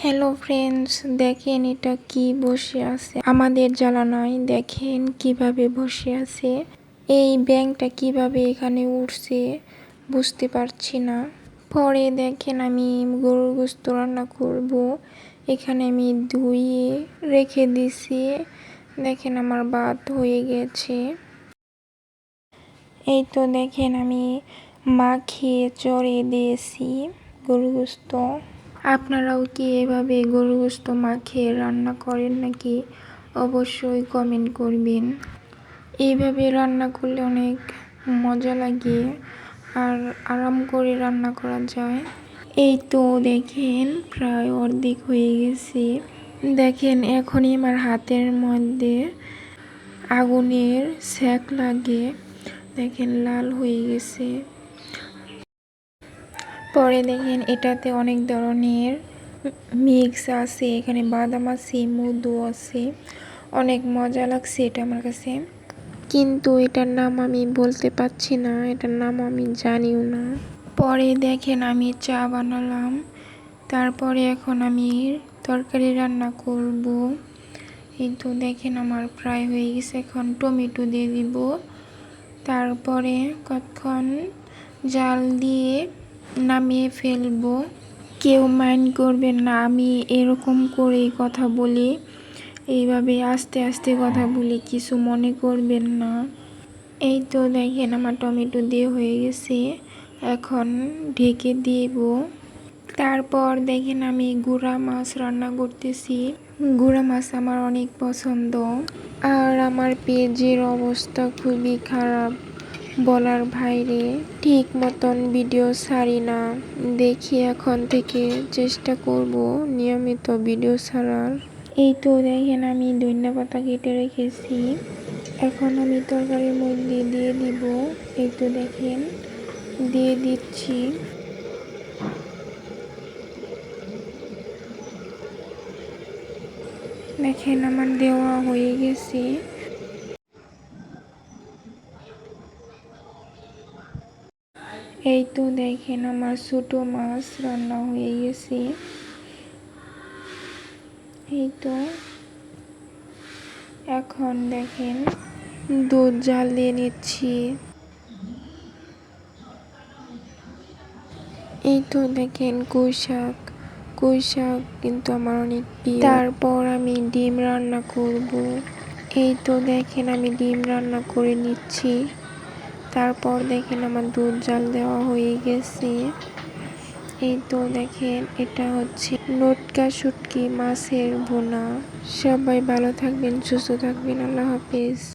Hello friends দেখেন এটা কি বসে আছে। আমাদের জ্বালা নয় দেখেন কীভাবে বসে আছে। এই ব্যাংকটা কীভাবে এখানে উঠছে বুঝতে পারছি না। পরে দেখেন আমি গরুর গোস্ত রান্না করব। এখানে আমি ধুয়ে রেখে দিছি। দেখেন আমার ভাত হয়ে গেছে। এই তো দেখেন আমি মাখিয়ে চড়ে দিয়েছি গরু গোস্ত। আপনারাও কি এভাবে গরু গোস্ত রান্না করেন নাকি অবশ্যই কমেন্ট করবেন। এইভাবে রান্না করলে অনেক মজা লাগে আর আরাম করে রান্না করা যায়। এই তো দেখেন, প্রায় অর্ধেক হয়ে গেছে। দেখেন, এখনই আমার হাতের মধ্যে আগুনের সেক লাগে। দেখেন, লাল হয়ে গেছে। পরে দেখেন এটাতে অনেক ধরনের মিক্স আছে, এখানে বাদাম আছে, মধু আছে, অনেক মজা লাগছে এটা আমার কাছে। কিন্তু এটার নাম আমি বলতে পারছি না, এটার নাম আমি জানিও না। পরে দেখেন আমি চা বানালাম, তারপরে এখন আমি তরকারি রান্না করব। এই তো দেখেন আমার প্রায় হয়ে গেছে, এখন টমেটো দিয়ে দিব। তারপরে কতক্ষণ জাল দিয়ে নামিয়ে ফেলব। কেউ মাইন্ড করবেন না, আমি এরকম করেই কথা বলি। এইভাবে আস্তে আস্তে কথা বলি, কিছু মনে করবেন না। এই তো দেখেন আমার টমেটো দিয়ে হয়ে গেছে, এখন ঢেকে দিব। তারপর দেখেন আমি গুঁড়া মাছ রান্না করতেছি। গুঁড়া মাছ আমার অনেক পছন্দ। আর আমার পেজের অবস্থা খুবই খারাপ। বলার বাইরে ঠিক মতন ভিডিও ছাড়ি না। দেখি এখন থেকে চেষ্টা করব নিয়মিত ভিডিও ছাড়ার। এই তো দেখেন আমি ধনিয়া পাতা কেটে রেখেছি। এখন আমি তরকারির মধ্যে দিয়ে দিব। এই তো দেখেন, দিয়ে দিচ্ছি। দেখেন আমার দেওয়া হয়ে গেছে। এই তো দেখেন আমার ছোটো মাছ রান্না হয়ে গেছে। এই তো। এখন দেখেন দুধ জাল দিয়ে নিচ্ছি। এই তো দেখেন কুই শাক কিন্তু আমার অনেক প্রিয়। তারপর আমি ডিম রান্না করব। এই তো দেখেন আমি ডিম রান্না করে নিচ্ছি। তারপর দেখেন আমার দুধ জাল দেওয়া হয়ে গেছে। এই তো দেখেন, এটা হচ্ছে নোটকা শুটকি মাছের বোনা সবাই ভালো থাকবেন, সুস্থ থাকবেন, আল্লাহ হাফিজ।